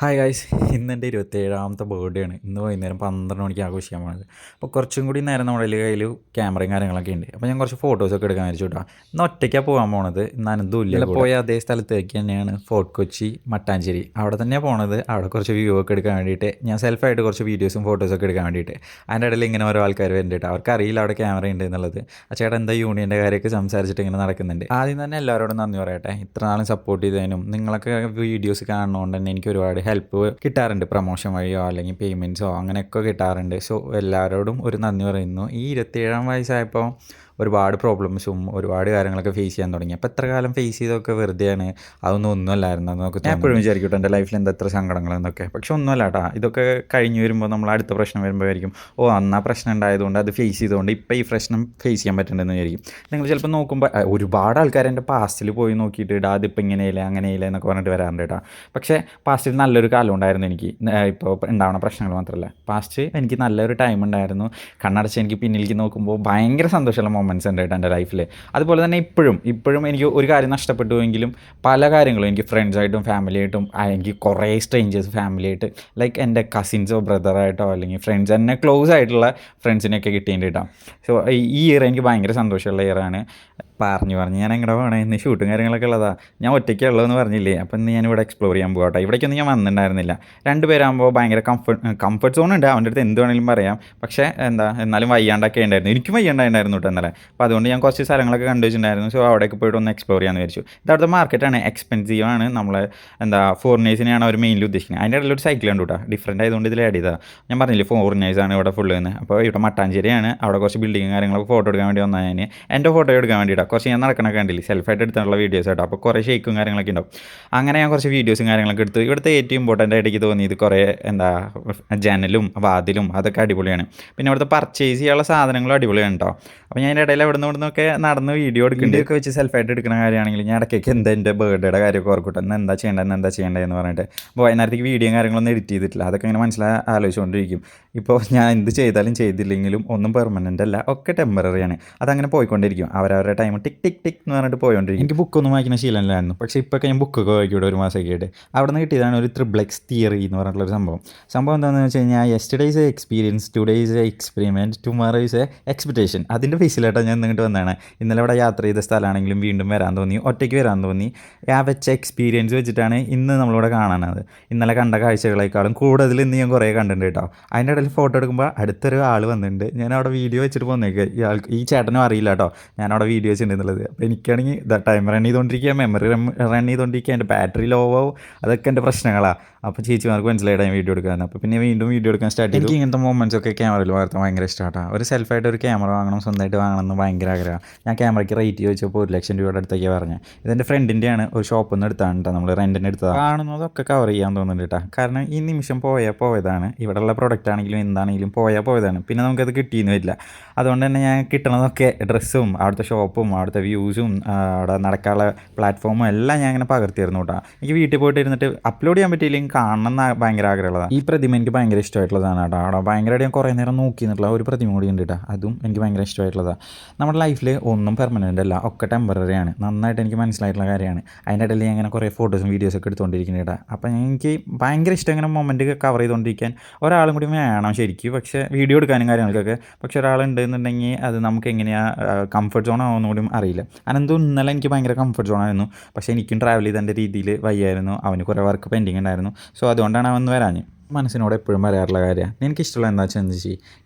Hi guys ഇന്ന് എന്റെ ഇരുപത്തേഴാമത്തെ birthday ആണ്. ഇന്ന് വൈകുന്നേരം പന്ത്രണ്ട് മണിക്ക് ആഘോഷിക്കാൻ പോണത്. അപ്പോൾ കുറച്ചും കൂടി നേരം നമ്മുടെ കയ്യിൽ ക്യാമറയും കാര്യങ്ങളൊക്കെ ഉണ്ട്. അപ്പോൾ ഞാൻ കുറച്ച് ഫോട്ടോസൊക്കെ എടുക്കാൻ വിചാരിച്ചു കേട്ടോ ഇന്ന് ഒറ്റയ്ക്കാണ് പോകാൻ പോണത്? ഇന്ന് അനന്തും ഇല്ല പോയ അതേ സ്ഥലത്തേക്ക് തന്നെയാണ്. ഫോർട്ട് കൊച്ചി മട്ടാഞ്ചേരി അവിടെ തന്നെയാണ് പോണത്. അവിടെ കുറച്ച് വ്യൂ ഒക്കെ എടുക്കാൻ വേണ്ടിയിട്ട്. ഞാൻ സെൽഫായിട്ട് കുറച്ച് വീഡിയോസും ഫോട്ടോസൊക്കെ എടുക്കാൻ വേണ്ടിയിട്ട്. അതിന്റെ ഇടയിൽ ഇങ്ങനെ ഓരോ ആൾക്കാർ വരുന്നുണ്ട് അവർക്ക് അറിയില്ല അവിടെ ക്യാമറ ഉണ്ട് എന്നുള്ളത്. ആ ചേട്ടൻ എന്താ യൂണിയന്റെ കാര്യമൊക്കെ സംസാരിച്ചിട്ട് ഇങ്ങനെ നടക്കുന്നുണ്ട്. ആദ്യം തന്നെ എല്ലാവരോടും നന്ദി പറയട്ടെ. ഇത്ര നാളും സപ്പോർട്ട് ചെയ്തതിനും നിങ്ങളൊക്കെ വീഡിയോസ് കാണുന്നതുകൊണ്ട് തന്നെ എനിക്ക് ഒരുപാട് ഹെൽപ്പ് കിട്ടാറുണ്ട് പ്രൊമോഷൻ വഴിയോ അല്ലെങ്കിൽ പേയ്മെന്റ്സോ അങ്ങനെയൊക്കെ കിട്ടാറുണ്ട്. സോ എല്ലാവരോടും ഒരു നന്ദി പറയുന്നു. ഈ ഇരുപത്തിയേഴാം വയസ്സായപ്പോൾ ഒരുപാട് പ്രോബ്ലംസും ഒരുപാട് കാര്യങ്ങളൊക്കെ ഫേസ് ചെയ്യാൻ തുടങ്ങി. അപ്പോൾ എത്ര കാലം ഫേസ് ചെയ്തൊക്കെ വെറുതെയാണ്? അതൊന്നും ഒന്നുമല്ലായിരുന്നു. എന്നൊക്കെ ഞാൻ എപ്പോഴും വിചാരിക്കട്ടെ എന്റെ ലൈഫിൽ എന്താ എത്ര സങ്കടങ്ങളെന്നൊക്കെ പക്ഷെ ഒന്നുമല്ല കേട്ടോ ഇതൊക്കെ കഴിഞ്ഞ് വരുമ്പോൾ നമ്മൾ അടുത്ത പ്രശ്നം വരുമ്പോഴായിരിക്കും ഓ അന്ന് ആ പ്രശ്നം ഉണ്ടായതുകൊണ്ട് അത് ഫേസ് ചെയ്തുകൊണ്ട് ഇപ്പോൾ ഈ പ്രശ്നം ഫേസ് ചെയ്യാൻ പറ്റുന്നുണ്ടെന്ന് വിചാരിക്കും. നിങ്ങൾ ചിലപ്പോൾ നോക്കുമ്പോൾ ഒരുപാട് ആൾക്കാർ എന്റെ പാസ്റ്റിൽ പോയി നോക്കിയിട്ട് ഇടാ അതിപ്പോൾ ഇങ്ങനെയില്ല അങ്ങനെയില്ല എന്നൊക്കെ പറഞ്ഞിട്ട് വരാറുണ്ട് കേട്ടോ. പക്ഷേ പാസ്റ്റിൽ നല്ലൊരു കാലം ഉണ്ടായിരുന്നു എനിക്ക്. ഇപ്പോൾ ഉണ്ടാവുന്ന പ്രശ്നങ്ങൾ മാത്രമല്ല പാസ്റ്റ് എനിക്ക് നല്ലൊരു ടൈം ഉണ്ടായിരുന്നു. കണ്ണടച്ച് എനിക്ക് പിന്നിലേക്ക് നോക്കുമ്പോൾ ഭയങ്കര സന്തോഷമുള്ള മൊമെന്റ്സ് ഉണ്ട് ഉണ്ടായിട്ട് എന്റെ ലൈഫിൽ അതുപോലെ തന്നെ ഇപ്പോഴും ഇപ്പോഴും എനിക്ക് ഒരു കാര്യം നഷ്ടപ്പെട്ടുവെങ്കിലും പല കാര്യങ്ങളും എനിക്ക് ഫ്രണ്ട്സായിട്ടും ഫാമിലിയായിട്ടും എനിക്ക് കുറേ സ്ട്രേഞ്ചേഴ്സ് ഫാമിലിയായിട്ട് ലൈക്ക് എന്റെ കസിൻസോ ബ്രദറായിട്ടോ അല്ലെങ്കിൽ ഫ്രണ്ട്സ് എന്നെ ക്ലോസ് ആയിട്ടുള്ള ഫ്രണ്ട്സിനെയൊക്കെ കിട്ടിയിട്ടുണ്ട് കേട്ടോ സോ ഈ ഇയർ എനിക്ക് ഭയങ്കര സന്തോഷമുള്ള ഇയറാണ് പറഞ്ഞു പറഞ്ഞ് ഞാൻ എങ്ങനെ പോകണേ ഇന്ന് ഷൂട്ടും കാര്യങ്ങളൊക്കെ ഉള്ളതാ. ഞാൻ ഒറ്റയ്ക്കേ ഉള്ളതെന്ന് പറഞ്ഞില്ലേ? അപ്പോൾ ഇന്ന് ഞാൻ ഇവിടെ എക്സ്പ്ലോർ ചെയ്യാൻ പോകട്ടെ ഇവിടേക്കൊന്നും ഞാൻ വന്നിട്ടുണ്ടായിരുന്നില്ല. രണ്ട് പേരാകുമ്പോൾ ഭയങ്കര കംഫർട്ട് കംഫർട്ട് സോൺ ഉണ്ട്. അവന്റെ അടുത്ത് എന്ത് വേണമെങ്കിലും പറയാം. പക്ഷേ എന്താ എന്നാലും വയ്യാണ്ടൊക്കെ ഉണ്ടായിരുന്നു. എനിക്കും വയ്യാണ്ടായിരുന്നു കേട്ടോ ഇന്നലെ. അപ്പോൾ അതുകൊണ്ട് ഞാൻ കുറച്ച് സ്ഥലങ്ങളൊക്കെ കണ്ടു വെച്ചിട്ടുണ്ടായിരുന്നു. സോ അവിടേക്ക് പോയിട്ട് ഒന്ന് എക്സ്പ്ലോർ ചെയ്യാമെന്ന് വിചാരിച്ചു. ഇത് അവിടുത്തെ മാർക്കറ്റാണ് എക്സ്പെൻസീവ് ആണ്. നമ്മൾ എന്താ ഫോറിനേഴ്സിനെയാണ് അവർ മെയിൻലി ഉദ്ദേശിക്കുന്നത് അതിന്റെ ഇടയിൽ ഒരു സൈക്കിൾ ഉണ്ട് കേട്ടോ ഡിഫറന്റ് ആയതുകൊണ്ട് ഇതിൽ ആഡ് ചെയ്താൽ ഞാൻ പറഞ്ഞില്ലേ ഫോറിനേഴ്സാണ് ഇവിടെ ഫുള്ള് എന്ന് അപ്പോൾ ഇവിടെ മട്ടാഞ്ചേരിയാണ്. അവിടെ കുറച്ച് ബിൽഡിങ്ങും കാര്യങ്ങളൊക്കെ ഫോട്ടോ എടുക്കാൻ വേണ്ടി വന്നാൽ ഞാൻ എന്റെ ഫോട്ടോ എടുക്കാൻ വേണ്ടിയിട്ടാണ് കുറച്ച് ഞാൻ നടക്കണമൊക്കെ കണ്ടില്ല? സെൽഫ് സെൽഫായിട്ട് എടുത്തിട്ടുള്ള വീഡിയോസ് കേട്ടോ അപ്പോൾ കുറേ ഷേക്കും കാര്യങ്ങളൊക്കെ ഉണ്ടാവും. അങ്ങനെ ഞാൻ കുറച്ച് വീഡിയോസും കാര്യങ്ങളൊക്കെ എടുത്ത് ഇവിടുത്തെ ഏറ്റവും ഇമ്പോർട്ടന്റ് ആയിട്ട് എനിക്ക് തോന്നിയത് കുറേ എന്താ ജനലും വാതിലും അതൊക്കെ അടിപൊളിയാണ്. പിന്നെ ഇവിടുത്തെ പർച്ചേസ് ചെയ്യാനുള്ള സാധനങ്ങളും അടിപൊളിയാണ് കേട്ടോ അപ്പോൾ ഞാൻ അതിന്റെ ഇടയിൽ എവിടെ നിന്ന് ഒക്കെ നടന്ന് വീഡിയോ എടുക്കുന്നുണ്ട് ഒക്കെ വെച്ച് സെൽഫായിട്ട് എടുക്കുന്ന കാര്യമാണെങ്കിൽ ഞാൻ ഇടയ്ക്കൊക്കെ എന്താ എന്റെ ബർത്ത്ഡേയുടെ കാര്യമൊക്കെ ഓർക്കട്ടെ. ഇന്ന് എന്താ ചെയ്യേണ്ടത് എന്ന് എന്താ ചെയ്യേണ്ടത് എന്ന് പറഞ്ഞിട്ട്. അപ്പോൾ വൈകുന്നേരത്തേക്ക് വീഡിയോയും കാര്യങ്ങളൊന്നും എഡിറ്റ് ചെയ്തിട്ടില്ല. അതൊക്കെ ഇങ്ങനെ മനസ്സിലായി ആലോചിച്ചുകൊണ്ടിരിക്കും ഇപ്പോൾ ഞാൻ എന്ത് ചെയ്താലും ചെയ്തില്ലെങ്കിലും ഒന്നും പെർമനന്റ് അല്ല ഒക്കെ ടെമ്പററി ആണ്. അതങ്ങനെ പോയിക്കൊണ്ടിരിക്കും. അവരവരുടെ ടൈം ടിക് ടിക് ടിക് എന്ന് പറഞ്ഞിട്ട് പോയിക്കൊണ്ടിരിക്കും. എനിക്ക് ബുക്കൊന്നും വായിക്കുന്ന ശീലമില്ലായിരുന്നു. പക്ഷേ ഇപ്പോൾ ഞാൻ ബുക്കൊക്കെ വായിക്കൂടെ ഒരു മാസമൊക്കെ ആയിട്ട്. അവിടെ നിന്ന് കിട്ടിയതാണ് ഒരു ത്രിബ്ലെക്സ് തിയറി എന്ന് പറഞ്ഞിട്ടുള്ളൊരു സംഭവം. സംഭവം എന്താണെന്ന് വെച്ച് കഴിഞ്ഞാൽ yesterday's experience today's experiment tomorrow is a expectation അതിന്റെ ബേസിലായിട്ടാണ് ഞാൻ ഇങ്ങോട്ട് വന്നതാണ്. ഇന്നലെ ഇവിടെ യാത്ര ചെയ്ത സ്ഥലമാണെങ്കിലും വീണ്ടും വരാൻ തോന്നി ഒറ്റയ്ക്ക് വരാൻ തോന്നി. ആ വെച്ച എക്സ്പീരിയൻസ് വെച്ചിട്ടാണ് ഇന്ന് നമ്മളിവിടെ കാണുന്നത് ഇന്നലെ കണ്ട കാഴ്ചകളേക്കാളും കൂടുതൽ ഇന്ന് ഞാൻ കുറേ കണ്ടിട്ടുണ്ട് കേട്ടോ. അതിന്റെ ഇടയിൽ ഫോട്ടോ എടുക്കുമ്പോൾ അടുത്തൊരു ആൾ വന്നിട്ടുണ്ട്. ഞാൻ അവിടെ വീഡിയോ വെച്ചിട്ട് പോന്നേക്ക്. ഇയാൾ ഈ ചേട്ടനും അറിയില്ല കേട്ടോ. ഞാൻ അവിടെ വീഡിയോ വെച്ചിട്ടുണ്ടെന്നുള്ളത് അപ്പോൾ എനിക്കാണെങ്കിൽ ടൈം റൺ ചെയ്തുകൊണ്ടിരിക്കുക മെമ്മറി റൺ ചെയ്തുകൊണ്ടിരിക്കുക എന്റെ ബാറ്ററി ലോ ആവും. അതൊക്കെ എന്റെ പ്രശ്നങ്ങളാണ് അപ്പോൾ ചേച്ചിമാർക്ക് മനസ്സിലായിട്ട് ഞാൻ വീഡിയോ എടുക്കാൻ അപ്പോൾ പിന്നെ വീണ്ടും വീഡിയോ എടുക്കാൻ സ്റ്റാർട്ട് ചെയ്തു. എനിക്ക് ഇങ്ങനത്തെ മൊമെന്റ്സ് ഒക്കെ ക്യാമറയിൽ വളർത്താൻ ഭയങ്കര ഇഷ്ടമാണ് ഒരു സെൽഫായിട്ട് ഒരു ക്യാമറ വാങ്ങണം സ്വന്തമായിട്ട് വാങ്ങണം എന്ന് ഭയങ്കര ആഗ്രഹമാണ്. ഞാൻ ക്യാമറയ്ക്ക് റേറ്റ് ചോദിച്ചപ്പോൾ ഒരു ലക്ഷം രൂപയുടെ അടുത്തേക്ക് പറഞ്ഞത് ഇതെന്റെ ഫ്രണ്ടിന്റെയാണ് ഒരു ഷോപ്പിൽ നിന്ന് എടുത്താണ് കേട്ടോ നമ്മൾ റെന്റിന് എടുത്തതാണ് കാണുന്നതൊക്കെ കവർ ചെയ്യാൻ തോന്നുന്നുണ്ട് കേട്ടോ കാരണം ഈ നിമിഷം പോയാൽ പോയതാണ്. ഇവിടെയുള്ള പ്രൊഡക്റ്റ് ആണെങ്കിലും എന്താണെങ്കിലും പോയാൽ പോയതാണ്. പിന്നെ നമുക്കത് കിട്ടിയെന്ന് വരില്ല. അതുകൊണ്ട് തന്നെ ഞാൻ കിട്ടണതൊക്കെ ഡ്രസ്സും അവിടുത്തെ ഷോപ്പും അവിടുത്തെ വ്യൂസും അവിടെ നടക്കാനുള്ള പ്ലാറ്റ്ഫോമും എല്ലാം ഞാൻ അങ്ങനെ പകർത്തിയിരുന്നു കേട്ടോ എനിക്ക് വീട്ടിൽ പോയിട്ട് ഇരുന്നിട്ട് അപ്ലോഡ് ചെയ്യാൻ പറ്റിയില്ലെങ്കിൽ കാണണം എന്ന് ഭയങ്കര ആഗ്രഹമുള്ളതാണ് ഈ പ്രതിമ എനിക്ക് ഭയങ്കര ഇഷ്ടമായിട്ടുള്ളതാണ് കേട്ടോ. അവിടെ ഭയങ്കരമായിട്ട് ഞാൻ കുറേ നേരം നോക്കി നിന്നിട്ടുള്ള ഒരു പ്രതിമ കൂടി ഉണ്ട് കേട്ടോ. അതും എനിക്ക് ഭയങ്കര ഇഷ്ടമായിട്ടുള്ളതാണ് നമ്മുടെ ലൈഫിൽ ഒന്നും പെർമനന്റ് അല്ല ഒക്കെ ടെമ്പററി ആണ്. നന്നായിട്ട് എനിക്ക് മനസ്സിലായിട്ടുള്ള കാര്യമാണ്. അതിന്റെ ഇടയിൽ ഞാൻ അങ്ങനെ കുറേ ഫോട്ടോസും വീഡിയോസൊക്കെ എടുത്തുകൊണ്ടിരിക്കുന്നത് കേട്ടോ. അപ്പോൾ എനിക്ക് ഭയങ്കര ഇഷ്ടം ഇങ്ങനെ മൊമെന്റ് കവർ ചെയ്തുകൊണ്ടിരിക്കാൻ. ഒരാളും കൂടി വേണം ശരിക്കും. പക്ഷേ വീഡിയോ എടുക്കാനും കാര്യങ്ങൾക്കൊക്കെ. പക്ഷേ പക്ഷെ ഒരാളുണ്ടെന്നുണ്ടെങ്കിൽ അത് നമുക്ക് എങ്ങനെയാണ് കംഫർട്ട് സോൺ ആവുമെന്ന് കൂടി അറിയില്ല. അനന്തും ഇന്നലെ എനിക്ക് ഭയങ്കര കംഫർട്ട് സോൺ ആയിരുന്നു. പക്ഷേ എനിക്കും ട്രാവൽ ചെയ്തതിന്റെ രീതിയിൽ വയ്യായിരുന്നു. അവന് കുറേ വർക്ക് പെൻഡിങ് ഉണ്ടായിരുന്നു. സോ അതുകൊണ്ടാണ് അവൻ വരാഞ്ഞ്. മനസ്സിനോട് എപ്പോഴും പറയാറുള്ള കാര്യമാണ് എനിക്ക് ഇഷ്ടമുള്ള എന്താ വെച്ചാൽ എന്ത്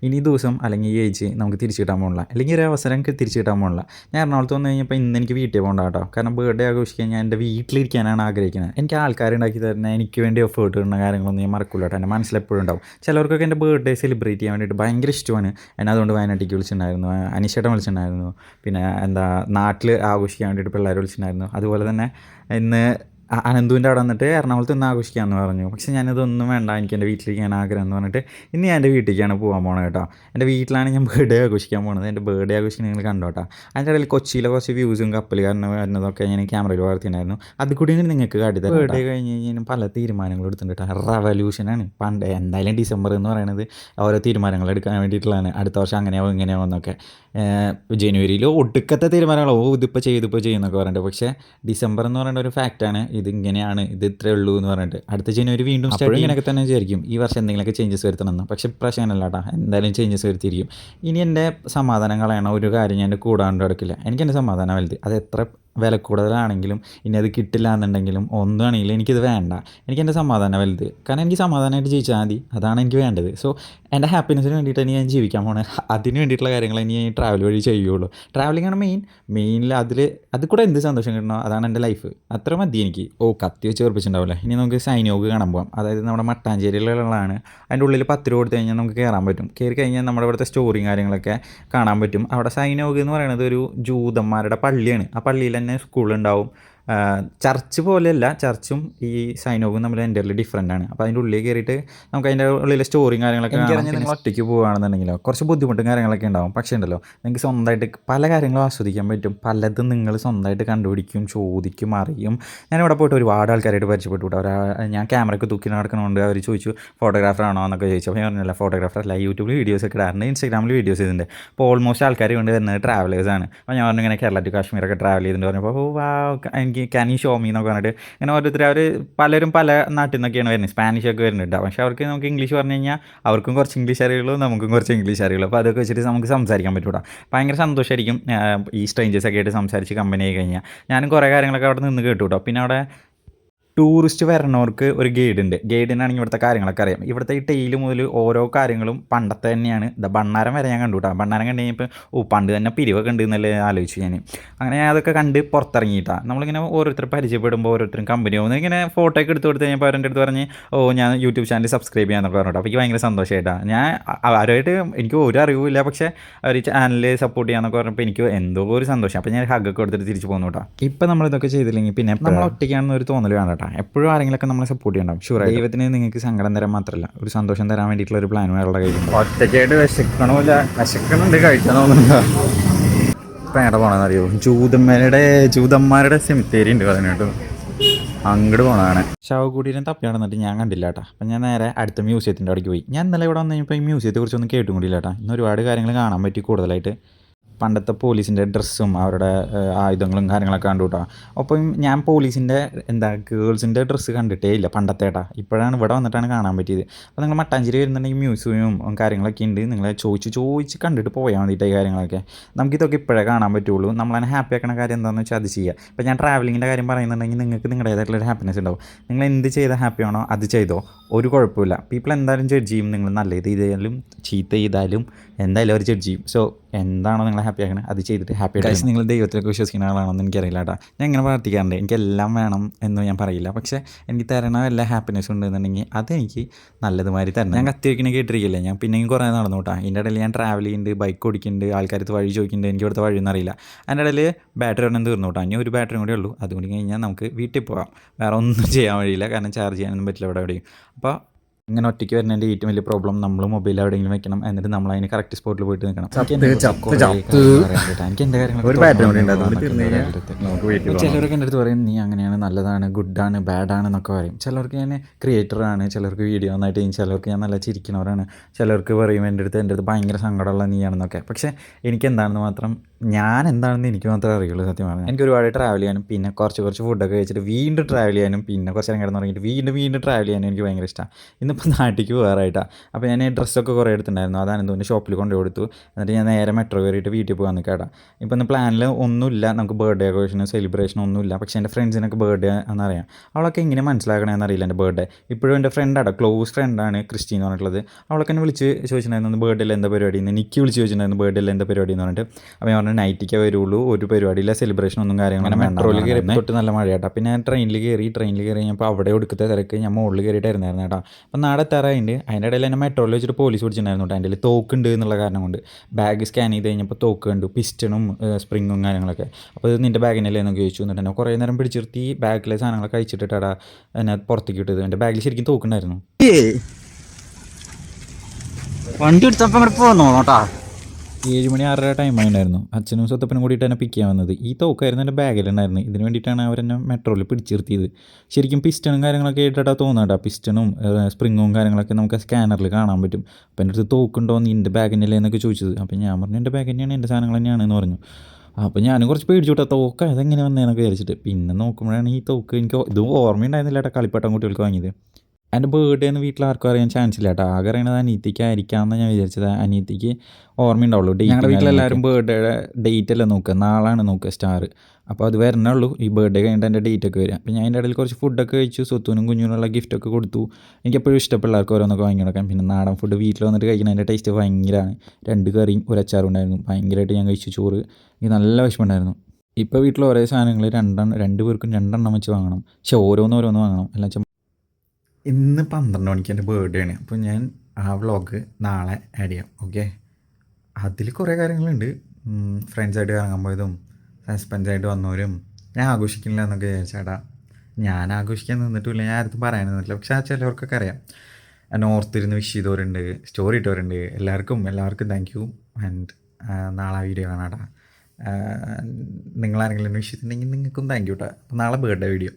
ഇനി ദിവസം അല്ലെങ്കിൽ ഈ ഏജ് നമുക്ക് തിരിച്ചു കിട്ടാൻ പോകണില്ല അല്ലെങ്കിൽ ഒരു അവസരം തിരിച്ചു കിട്ടാൻ പോകണില്ല ഞാൻ എറണാകുളത്ത് വന്നു കഴിഞ്ഞപ്പോൾ ഇന്ന് എനിക്ക് വീട്ടിൽ പോകണ്ട കേട്ടോ. കാരണം ബർത്ത്ഡേ ആഘോഷിക്കാൻ ഞാൻ എന്റെ വീട്ടിലിരിക്കാനാണ് ആഗ്രഹിക്കുന്നത്. എനിക്ക് ആൾക്കാരുണ്ടാക്കി തരുന്ന എനിക്ക് വേണ്ടി എഫേർട്ട് ഇടുന്ന കാര്യങ്ങളൊന്നും ഞാൻ മറക്കില്ല കേട്ടോ. എന്റെ മനസ്സിലെപ്പോഴും ഉണ്ടാവും. ചിലർക്കൊക്കെ എന്റെ ബർത്ത്ഡേ സെലിബ്രേറ്റ് ചെയ്യാൻ വേണ്ടിയിട്ട് ഭയങ്കര ഇഷ്ടമാണ്. എന്നെ അതുകൊണ്ട് വയനാട്ടിലേക്ക് വിളിച്ചിട്ടുണ്ടായിരുന്നു. അനിശേട്ടൻ വിളിച്ചിട്ടുണ്ടായിരുന്നു. പിന്നെ എന്താ നാട്ടിൽ ആഘോഷിക്കാൻ വേണ്ടിയിട്ട് പിള്ളേർ വിളിച്ചിട്ടുണ്ടായിരുന്നു. അതുപോലെ തന്നെ ഇന്ന് അനന്തുവിന്റെ അവിടെ വന്നിട്ട് എറണാകുളത്ത് ഇന്ന് ആഘോഷിക്കാമെന്ന് പറഞ്ഞു. പക്ഷെ ഞാനിതൊന്നും വേണ്ട എനിക്ക് എന്റെ വീട്ടിലിരിക്കാൻ ആഗ്രഹം എന്ന് പറഞ്ഞിട്ട് ഇന്ന് ഞാൻ എന്റെ വീട്ടിലേക്കാണ് പോകാൻ പോകണത് കേട്ടോ. എന്റെ വീട്ടിലാണ് ഞാൻ ബർത്ത്ഡേ ആഘോഷിക്കാൻ പോകുന്നത് എന്റെ ബർത്ത്ഡേ ആഘോഷിക്കാൻ നിങ്ങൾ കണ്ടോ കേട്ടോ? അതിന്റെ ഇടയിൽ കൊച്ചിയിലെ കുറച്ച് വ്യൂസും കപ്പൽ കാരണം വരുന്നതൊക്കെ ഞാൻ ക്യാമറയിൽ വളർത്തിയായിരുന്നു അത് കൂടി നിങ്ങൾക്ക് കാട്ടിത്തരാം ബർത്ത്ഡേ കഴിഞ്ഞ് കഴിഞ്ഞാൽ പല തീരുമാനങ്ങൾ എടുത്തിട്ടുണ്ട് കേട്ടോ. റവല്യൂഷനാണ് പണ്ട് എന്തായാലും ഡിസംബർ എന്ന് പറയുന്നത് ഓരോ തീരുമാനങ്ങൾ എടുക്കാൻ വേണ്ടിയിട്ടുള്ളതാണ്. അടുത്ത വർഷം അങ്ങനെയാവും ഇങ്ങനെയാവും എന്നൊക്കെ. ജനുവരിയിൽ ഒടുക്കത്തെ തീരുമാനങ്ങൾ ഓ ഇതിപ്പോൾ ചെയ്യും ഇപ്പോൾ ചെയ്യുന്നൊക്കെ പറഞ്ഞിട്ട്. പക്ഷേ ഡിസംബർ എന്ന് പറയുന്ന ഒരു ഫാക്റ്റാണ് ഇത് ഇങ്ങനെയാണ് ഇത് ഇത്രേ ഉള്ളൂ എന്ന് പറഞ്ഞിട്ട്. അടുത്ത ജനുവരി വീണ്ടും സ്റ്റാർട്ട് ഇങ്ങനെയൊക്കെ തന്നെ വിചാരിക്കും. ഈ വർഷം എന്തെങ്കിലുമൊക്കെ ചേഞ്ചസ് വരുത്തണമെന്ന്. പക്ഷേ പ്രശ്നമല്ല കേട്ടോ എന്തായാലും ചേഞ്ചസ് വരുത്തിയിരിക്കും. ഇനി എന്റെ സമാധാനം കളയണ ഒരു കാര്യം ഞാൻ കൂടാണ്ട് എടുക്കില്ല എനിക്ക് എന്റെ സമാധാനം വലുത്. അത് എത്ര വില കൂടുതലാണെങ്കിലും ഇനി അത് കിട്ടില്ല എന്നുണ്ടെങ്കിലും ഒന്നാണെങ്കിലും എനിക്കിത് വേണ്ട. എനിക്ക് എന്റെ സമാധാനം വലുത്. കാരണം എനിക്ക് സമാധാനമായിട്ട് ജീവിച്ചാൽ മതി. അതാണ് എനിക്ക് വേണ്ടത്. സോ എന്റെ ഹാപ്പിനെസ്സിന് വേണ്ടിയിട്ട് ഇനി ഞാൻ ജീവിക്കാൻ പോകണേ അതിന് വേണ്ടിയിട്ടുള്ള കാര്യങ്ങൾ ഇനി ഞാൻ ട്രാവൽ വഴി ചെയ്യുള്ളൂ. ട്രാവലിംഗ് ആണ് മെയിൻ മെയിനിൽ അതിൽ അത് കൂടെ എന്ത് സന്തോഷം കിട്ടണോ അതാണ് എന്റെ ലൈഫ് അത്ര മതി എനിക്ക്. ഓ കത്തി വെച്ച് ഉറപ്പിച്ചിട്ടുണ്ടാവില്ല ഇനി നമുക്ക് സൈനോഗ് കാണാൻ പോകാം അതായത് നമ്മുടെ മട്ടാഞ്ചേരിയിലുള്ളതാണ് അതിന്റെ ഉള്ളിൽ പത്ത് രൂപ കൊടുത്തു കഴിഞ്ഞാൽ നമുക്ക് കയറാൻ പറ്റും. കയറി കഴിഞ്ഞാൽ നമ്മുടെ ഇവിടുത്തെ സ്റ്റോറിയും കാര്യങ്ങളൊക്കെ കാണാൻ പറ്റും. അവിടെ സൈനോഗ് എന്ന് പറയുന്നത് ഒരു ജൂതന്മാരുടെ പള്ളിയാണ്. ആ പള്ളിയിൽ തന്നെ സ്കൂളുണ്ടാവും ചർച്ച് പോലെയല്ല ചർച്ചും ഈ സൈനോഗും നമ്മൾ എന്റെ ഡിഫറെന്റ് ആണ്. അപ്പോൾ അതിന്റെ ഉള്ളിൽ കയറിയിട്ട് നമുക്ക് അതിന്റെ ഉള്ളിലെ സ്റ്റോറിയും കാര്യങ്ങളൊക്കെ നിങ്ങൾ ഒറ്റയ്ക്ക് പോകുകയാണെന്നുണ്ടെങ്കിലോ കുറച്ച് ബുദ്ധിമുട്ടും കാര്യങ്ങളൊക്കെ ഉണ്ടാവും. പക്ഷേ ഉണ്ടല്ലോ നിങ്ങൾക്ക് സ്വന്തമായിട്ട് പല കാര്യങ്ങളും ആസ്വദിക്കാൻ പറ്റും. പലതും നിങ്ങൾ സ്വന്തമായിട്ട് കണ്ടുപിടിക്കും ചോദിക്കും അറിയും. ഞാൻ ഇവിടെ പോയിട്ട് ഒരുപാട് ആൾക്കാരായിട്ട് പരിചയപ്പെട്ടു കേട്ടോ. ഞാൻ ക്യാമറയ്ക്ക് തൂക്കി നടക്കണമുണ്ട് അവർ ചോദിച്ചു ഫോട്ടോഗ്രാഫർ ആണോ? എന്നൊക്കെ ചോദിച്ചു. അപ്പോൾ ഞാൻ പറഞ്ഞില്ല ഫോട്ടോഗ്രാഫർ അല്ല യൂട്യൂബിൽ വീഡിയോസ് ഒക്കെ ഇടാറുണ്ട് ഇൻസ്റ്റാഗ്രാമിൽ വീഡിയോസ് ചെയ്തിട്ടുണ്ട്. അപ്പോൾ ഓൾമോസ്റ്റ് ആൾക്കാർ കൊണ്ട് വരുന്നത് ട്രാവലേഴ്സാണ് അപ്പോൾ ഞാൻ പറഞ്ഞു ഇങ്ങനെ കേരള ടു കാശ്മീരൊക്കെ ട്രാവൽ ചെയ്തിട്ടുണ്ട്. പറഞ്ഞപ്പോൾ എനിക്ക് ക്യാൻ ഈ ഷോ മീ എന്നൊക്കെ പറഞ്ഞിട്ട് ഇങ്ങനെ ഓരോരുത്തർ അവർ പലരും പല നാട്ടിൽ നിന്നൊക്കെയാണ് വരുന്നത്. സ്പാനിഷ് ഒക്കെ വരുന്നുണ്ട്. പക്ഷേ അവർക്ക് നമുക്ക് ഇംഗ്ലീഷ് പറഞ്ഞു കഴിഞ്ഞാൽ അവർക്കും കുറച്ച് ഇംഗ്ലീഷ് അറിയുള്ളൂ നമുക്കും കുറച്ച് ഇംഗ്ലീഷ് അറിയുള്ളൂ. അപ്പോൾ അതൊക്കെ വെച്ചിട്ട് നമുക്ക് സംസാരിക്കാൻ പറ്റൂടാ. ഭയങ്കര സന്തോഷമായിരിക്കും ഈ സ്ട്രേഞ്ചേഴ്സൊക്കെ ആയിട്ട് സംസാരിച്ച് കമ്പനി ആയി കഴിഞ്ഞാൽ ഞാനും കുറേ കാര്യങ്ങളൊക്കെ അവിടെ നിന്ന് കേട്ടു കേട്ടോ. പിന്നെ അവിടെ ടൂറിസ്റ്റ് വരണവർക്ക് ഒരു ഗൈഡ് ഉണ്ട് ഗൈഡിനാണെങ്കിൽ ഇവിടുത്തെ കാര്യങ്ങളൊക്കെ അറിയാം. ഇവിടുത്തെ ഈ ടെയിൽ മുതൽ ഓരോ കാര്യങ്ങളും പണ്ടത്തെ തന്നെയാണ്. ഇതാ ഭണ്ണാരം വരെ ഞാൻ കണ്ടു കേട്ടോ ഭണ്ണാരം കണ്ടു കഴിഞ്ഞപ്പോൾ ഓ പണ്ട് തന്നെ പിരിവൊക്കെ ഉണ്ട് എന്നല്ലേ ആലോചിച്ചു ഞാൻ അങ്ങനെ ഞാൻ അതൊക്കെ കണ്ട് പുറത്തിറങ്ങിയിട്ടാണ് നമ്മളിങ്ങനെ ഓരോരുത്തർ പരിചയപ്പെടുമ്പോൾ ഓരോരുത്തരും കമ്പനി പോകുന്നത് ഇങ്ങനെ ഫോട്ടോ ഒക്കെ എടുത്ത് കൊടുത്ത് കഴിഞ്ഞപ്പോൾ അവരുടെ അടുത്ത് പറഞ്ഞ് ഓ ഞാൻ യൂട്യൂബ് ചാനൽ സബ്സ്ക്രൈബ് ചെയ്യാന്നൊക്കെ പറഞ്ഞു അപ്പോൾ എനിക്ക് ഭയങ്കര സന്തോഷമായിട്ടാണ് ഞാൻ ആരുമായിട്ട് അവരുമായിട്ട് എനിക്ക് ഒരു അറിവുമില്ല. പക്ഷേ അവർ ചാനൽ സപ്പോർട്ട് ചെയ്യാന്നൊക്കെ പറഞ്ഞപ്പോൾ എനിക്ക് എന്തോ ഒരു സന്തോഷം. അപ്പോൾ ഞാൻ ഹഗ്ഗൊക്കെ കൊടുത്തിട്ട് തിരിച്ച് പോകുന്നു കേട്ടോ ഇപ്പം നമ്മളിതൊക്കെ ചെയ്തില്ലെങ്കിൽ പിന്നെ നമ്മൾ ഒറ്റയ്ക്കാണെന്ന് ഒരു തോന്നൽ വേണം കേട്ടോ എപ്പോഴും ആരെങ്കിലൊക്കെ നമ്മളെ സപ്പോർട്ട് ചെയ്യണ്ടാവും. ഷുവർ ദൈവത്തിന് നിങ്ങൾക്ക് സങ്കടം തരാൻ മാത്രമല്ല ഒരു സന്തോഷം തരാൻ വേണ്ടിയിട്ടുള്ള ഒരു പ്ലാൻ വേറെ കയ്യിലുണ്ട് ഒറ്റയ്ക്കായിട്ട് വിശക്കണമില്ല. വിശക്കണുണ്ട് കഴിക്കാൻ തോന്നുന്നുണ്ടോ ഇപ്പം എവിടെ പോകണമെന്ന് അറിയോ? ജൂതന്മാരുടെ ജൂതന്മാരുടെ സെമിത്തേരി ഉണ്ട് അതിനായിട്ട് അങ്ങോട്ട് പോണതാണ്. ശവകുടീരം തപ്പി നടന്നിട്ട് ഞാൻ കണ്ടില്ല കേട്ടോ അപ്പം ഞാൻ നേരെ അടുത്ത മ്യൂസിയത്തിന്റെ അവിടേക്ക് പോയി. ഞാൻ ഇന്നലെ ഇവിടെ വന്നു കഴിഞ്ഞപ്പോൾ ഈ മ്യൂസിയത്തെ കുറിച്ചൊന്നും കേട്ടും കൂടിയില്ല കേട്ടോ ഇന്ന് ഒരുപാട് കാര്യങ്ങൾ കാണാൻ പറ്റി കൂടുതലായിട്ട്. പണ്ടത്തെ പോലീസിന്റെ ഡ്രസ്സും അവരുടെ ആയുധങ്ങളും കാര്യങ്ങളൊക്കെ കണ്ടു കേട്ടോ അപ്പം ഞാൻ പോലീസിന്റെ എന്താ ഗേൾസിന്റെ ഡ്രസ്സ് കണ്ടിട്ടേ ഇല്ല പണ്ടത്തെ ഏട്ടാ ഇപ്പോഴാണ് ഇവിടെ വന്നിട്ടാണ് കാണാൻ പറ്റിയത്. അപ്പോൾ നിങ്ങൾ മട്ടാഞ്ചേരി വരുന്നുണ്ടെങ്കിൽ മ്യൂസിയവും കാര്യങ്ങളൊക്കെ ഉണ്ട്. നിങ്ങളെ ചോദിച്ച് ചോദിച്ച് കണ്ടിട്ട് പോയാൽ മതിയിട്ട് ഈ കാര്യങ്ങളൊക്കെ. നമുക്കിതൊക്കെ ഇപ്പോഴേ കാണാൻ പറ്റുള്ളൂ. നമ്മളതിനെ ഹാപ്പി ആക്കണ കാര്യം എന്താണെന്ന് വെച്ചാൽ അത് ചെയ്യുക. ഇപ്പോൾ ഞാൻ ട്രാവലിങ്ങിന്റെ കാര്യം പറയുന്നുണ്ടെങ്കിൽ നിങ്ങൾക്ക് നിങ്ങളുടേതായിട്ടുള്ള ഒരു ഹാപ്പിനെസ് ഉണ്ടാവും. നിങ്ങൾ എന്ത് ചെയ്താൽ ഹാപ്പി ആണോ അത് ചെയ്തോ. ഒരു കുഴപ്പമില്ല. പീപ്പിൾ എന്തായാലും ജഡ്ജ് ചെയ്യും. നിങ്ങൾ നല്ല ചെയ്താലും ചീത്ത ചെയ്താലും എന്തായാലും അവർ ജഡ്ജ് ചെയ്യും. സോ എന്താണോ നിങ്ങളെ ഹാപ്പി ആക്കണത് അത് ചെയ്തിട്ട് ഹാപ്പി ആയിട്ട് നിങ്ങൾ ദൈവത്തിലൊക്കെ വിശ്വസിക്കുന്ന ആളാണെന്ന് എനിക്കറിയില്ല കേട്ടോ ഞാൻ ഇങ്ങനെ പ്രാർത്ഥിക്കാറുണ്ട്. എനിക്ക് എല്ലാം വേണം എന്ന് ഞാൻ പറയില്ല. പക്ഷേ എനിക്ക് തരണ എല്ലാ ഹാപ്പിനെസ് ഉണ്ടെന്നുണ്ടെങ്കിൽ അതെനിക്ക് നല്ലതുമാതിരി തരണം. ഞാൻ കത്തി വയ്ക്കണേ കേട്ടിരിക്കില്ല? ഞാൻ പിന്നെയും കുറേ നടന്നു കേട്ടോ അതിന്റെ ഇടയിൽ ഞാൻ ട്രാവൽ ചെയ്യുന്നുണ്ട് ബൈക്ക് ഓടിക്കുന്നുണ്ട് ആൾക്കാരത്ത് വഴി ചോദിക്കുന്നുണ്ട് എനിക്ക് ഇവിടുത്തെ വഴിയൊന്നും അറിയില്ല. അതിന്റെ ഇടയിൽ ബാറ്ററി ഒന്നും തീർന്നു കേട്ടോ ഇനി ഒരു ബാറ്ററി കൂടെ ഉള്ളൂ. അതുകൊണ്ട് കഴിഞ്ഞാൽ നമുക്ക് വീട്ടിൽ പോകാം. വേറെ ഒന്നും ചെയ്യാൻ വഴിയില്ല. കാരണം ചാർജ് ചെയ്യാനൊന്നും പറ്റില്ല ഇവിടെ എവിടെയും. അപ്പോൾ ഇങ്ങനെ ഒറ്റയ്ക്ക് വരുന്നതിന്റെ ഏറ്റവും വലിയ പ്രോബ്ലം നമ്മൾ മൊബൈൽ എവിടെയെങ്കിലും വെക്കണം. എന്നിട്ട് നമ്മൾ അതിന് കറക്റ്റ് സ്പോട്ടിൽ പോയിട്ട് നിൽക്കണം. എനിക്ക് കാര്യങ്ങൾ എന്റെ അടുത്ത് പറയും നീ അങ്ങനെയാണ് നല്ലതാണ് ഗുഡാണ് ആണ് എന്നൊക്കെ പറയും. ചിലർക്ക് ഞാൻ ക്രിയേറ്ററാണ് ചിലർക്ക് വീഡിയോ നന്നായിട്ട് ചെയ്യും. ചിലർക്ക് ഞാൻ നല്ല ചിരിക്കുന്നവരാണ്. ചിലർക്ക് പറയും എന്റെ അടുത്ത് എന്റെ അടുത്ത് ഭയങ്കര സങ്കടമുള്ള നീയാണെന്നൊക്കെ. പക്ഷെ എനിക്ക് എന്താണെന്ന് മാത്രം ഞാൻ എന്താണെന്ന് എനിക്ക് മാത്രമേ അറിയുള്ളൂ സത്യം പറഞ്ഞാൽ. എനിക്ക് ഒരുപാട് ട്രാവൽ ചെയ്യാനും പിന്നെ കുറച്ച് കുറച്ച് ഫുഡൊക്കെ കഴിച്ചിട്ട് വീണ്ടും ട്രാവൽ ചെയ്യാനും പിന്നെ കുറച്ച് നേരം കിടന്ന് തുടങ്ങിയിട്ട് വീണ്ടും വീണ്ടും ട്രാവൽ ചെയ്യാനും എനിക്ക് ഭയങ്കര ഇഷ്ടമാണ് ഇന്നിപ്പോൾ നാട്ടിലേക്ക് വേറായിട്ടാണ് അപ്പോൾ ഞാൻ ഡ്രസ്സൊക്കെ കുറേ എടുത്തിട്ടുണ്ടായിരുന്നു. അതാണ് എന്തോ ഷോപ്പിൽ കൊണ്ടു കൊടുത്തു. എന്നിട്ട് ഞാൻ നേരെ മെട്രോ കയറിയിട്ട് വീട്ടിൽ പോകാൻ നിൽക്കാം ഇപ്പം ഇന്ന് പ്ലാനിൽ ഒന്നുമില്ല. നമുക്ക് ബർത്ത്ഡേ ആഘോഷനോ സെലിബ്രേഷനോ ഒന്നുമില്ല. പക്ഷേ എന്റെ ഫ്രണ്ട്സിനൊക്കെ ബർത്ത്ഡേ എന്നറിയാം അവളൊക്കെ എങ്ങനെ മനസ്സിലാക്കണമെന്ന് അറിയില്ല എന്റെ ബർത്ത്ഡേ ഇപ്പോഴും എന്റെ ഫ്രണ്ടാണ് ക്ലോസ് ഫ്രണ്ടാണ് ക്രിസ്റ്റി എന്ന് പറഞ്ഞിട്ടുള്ളത്. അവളൊക്കെ എന്നെ വിളിച്ച് ചോദിച്ചിട്ടുണ്ടായിരുന്നു ബർത്ത്ഡേയിൽ എന്താ പരിപാടി? എന്ന്. എനിക്ക് വിളിച്ച് ചോദിച്ചിട്ടുണ്ടായിരുന്നു ബർത്ത്ഡേയിൽ എന്താ പരിപാടി? എന്ന് പറഞ്ഞിട്ട്. അപ്പോൾ ഞാൻ പറഞ്ഞു നൈറ്റിക്കേ വരുള്ളൂ. ഒരു പരിപാടിയില്ല. സെലിബ്രേഷൻ ഒന്നും കാര്യങ്ങളും മെട്രോയിൽ കയറി തൊട്ട് നല്ല മഴയാട്ടോ. പിന്നെ ഞാൻ ട്രെയിനിൽ കയറി ട്രെയിനിൽ കയറി കഴിഞ്ഞപ്പോൾ അവിടെ എടുക്കത്തെ തിരക്ക് ഞാൻ മുകളിൽ കയറിയിട്ടായിരുന്നു കേട്ടോ. അപ്പോൾ നാളെ എത്താറായിട്ടുണ്ട് അതിന്റെ ഇടയിൽ എന്നെ മെട്രോയിൽ വെച്ചിട്ട് പോലീസ് പിടിച്ചിട്ടുണ്ടായിരുന്നു കേട്ടോ. തോക്ക് ഉണ്ട് എന്നുള്ള കാരണം കൊണ്ട്. ബാഗ് സ്കാൻ ചെയ്ത് കഴിഞ്ഞപ്പോൾ തോക്ക് കണ്ടു. പിസ്റ്റണും സ്പ്രിങ്ങും കാര്യങ്ങളൊക്കെ. അപ്പോൾ ഇത് നിന്റെ ബാഗിനല്ലേ എന്നൊക്കെ ചോദിച്ചു. എന്നിട്ട് എന്നെ കുറേ നേരം പിടിച്ചിരുത്തി ബാഗിലെ സാധനങ്ങളൊക്കെ അയച്ചിട്ടിട്ടാടാ എന്നെ പുറത്തേക്ക് ഇട്ടത് എന്റെ ബാഗിൽ ശരിക്കും തോക്കുണ്ടായിരുന്നു. വണ്ടി എടുത്തപ്പോ അങ്ങോട്ട് പോന്നോ നോട്ടാ ഏഴ് മണി ആറര ടൈം ആയിട്ടുണ്ടായിരുന്നു അച്ഛനും സ്വത്തപ്പനും കൂടിയിട്ട് എന്നെ പിക്ക് ചെയ്യാൻ വന്നത്. ഈ തോക്കായിരുന്നു എന്റെ ബാഗിലുണ്ടായിരുന്നു ഇതിന് വേണ്ടിയിട്ടാണ് അവരെന്നെ മെട്രോയിൽ പിടിച്ചിരുത്തിയത്. ശരിക്കും പിസ്റ്റണും കാര്യങ്ങളൊക്കെ ആയിട്ടാ തോന്നുന്നുണ്ടാ പിസ്റ്റണും സ്പ്രിങ്ങും കാര്യങ്ങളൊക്കെ നമുക്ക് സ്കാനറിൽ കാണാൻ പറ്റും. അപ്പം എന്റെ അടുത്ത് തോക്കുണ്ടോ നീ എന്റെ ബാഗിനല്ലേ എന്നൊക്കെ ചോദിച്ചത്. അപ്പം ഞാൻ പറഞ്ഞു എന്റെ ബാഗ് തന്നെയാണ് എന്റെ സാധനങ്ങൾ തന്നെയാണെന്ന് പറഞ്ഞു. അപ്പോൾ ഞാനും കുറച്ച് പേടിച്ചു വിട്ടാ തോക്ക അതെങ്ങനെ വന്നതെന്നൊക്കെ വിചാരിച്ചിട്ട്. പിന്നെ നോക്കുമ്പോഴാണ് ഈ തോക്ക് എനിക്ക് ഇത് ഓർമ്മയുണ്ടായിരുന്നില്ല കേട്ടോ കളിപ്പാട്ടം കുട്ടികൾക്ക് വാങ്ങിയത്. എന്റെ ബർത്ത്ഡേ എന്ന് വീട്ടിൽ ആർക്കും അറിയാൻ ചാൻസ് ഇല്ല കേട്ടോ ആകെ അറിയണത് അനീത്തിക്കായിരിക്കാമെന്ന് ഞാൻ വിചാരിച്ചത്. അനീത്തിക്ക് ഓർമ്മയുണ്ടാവുള്ളൂ ഞങ്ങളുടെ വീട്ടിലെല്ലാവരും ബർത്ത്ഡേയുടെ ഡേറ്റ് അല്ല നോക്കുക നാളാണ് നോക്കുക സ്റ്റാർ അപ്പോൾ അത് ഉള്ളൂ. ഈ ബർത്ത്ഡേ കഴിഞ്ഞിട്ട് എന്റെ ഡേറ്റ് ഒക്കെ വരിക അപ്പോൾ ഞാൻ അതിന്റെ ഇടയിൽ കുറച്ച് ഫുഡൊക്കെ കഴിച്ചു. സ്വത്തൂനും കുഞ്ഞിനുള്ള ഗിഫ്റ്റൊക്കെ കൊടുത്തു എനിക്ക് എപ്പോഴും ആർക്കും പിള്ളേർക്ക് ഓരോന്നൊക്കെ വാങ്ങി കൊടുക്കാം. പിന്നെ നാടൻ ഫുഡ് വീട്ടിൽ വന്നിട്ട് കഴിക്കുന്നതിന്റെ ടേസ്റ്റ് ഭയങ്കരമാണ് രണ്ട് കറിയും ഒരു അച്ചാറും ഉണ്ടായിരുന്നു. ഭയങ്കരമായിട്ട് ഞാൻ കഴിച്ചു ചോറ്. എനിക്ക് നല്ല വിഷമമുണ്ടായിരുന്നു. ഇപ്പോൾ വീട്ടിൽ ഒരേ സാധനങ്ങൾ രണ്ടെണ്ണം രണ്ട് പേർക്കും രണ്ടെണ്ണം വെച്ച് വാങ്ങണം. പക്ഷെ ഓരോന്ന് ഓരോന്ന് വാങ്ങണം. എല്ലാം ഇന്ന് പന്ത്രണ്ട് മണിക്ക് എന്റെ ബർത്ത്ഡേ ആണ്. അപ്പോൾ ഞാൻ ആ വ്ളോഗ് നാളെ ആഡ് ചെയ്യാം. ഓക്കെ അതിൽ കുറേ കാര്യങ്ങളുണ്ട്. ഫ്രണ്ട്സായിട്ട് കറങ്ങാൻ പോയതും സസ്പെൻസായിട്ട് വന്നവരും ഞാൻ ആഘോഷിക്കില്ല എന്നൊക്കെ വിചാരിച്ചേട്ടാ ഞാൻ ആഘോഷിക്കാൻ നിന്നിട്ടില്ല. ഞാൻ ആർക്കും പറയാൻ നിന്നിട്ടില്ല. പക്ഷേ ആ ചിലവർക്കൊക്കെ അറിയാം. എന്നെ ഓർത്തിരുന്ന് വിഷ് ചെയ്തവരുണ്ട് സ്റ്റോറി ഇട്ടവരുണ്ട്. എല്ലാവർക്കും എല്ലാവർക്കും താങ്ക് യു ആൻഡ് നാളെ വീഡിയോ കാണാട്ടാ നിങ്ങളാരെങ്കിലും വിഷ് ചെയ്തിട്ടുണ്ടെങ്കിൽ നിങ്ങൾക്കും താങ്ക് യു കേട്ടോ നാളെ ബർത്ത്ഡേ വീഡിയോ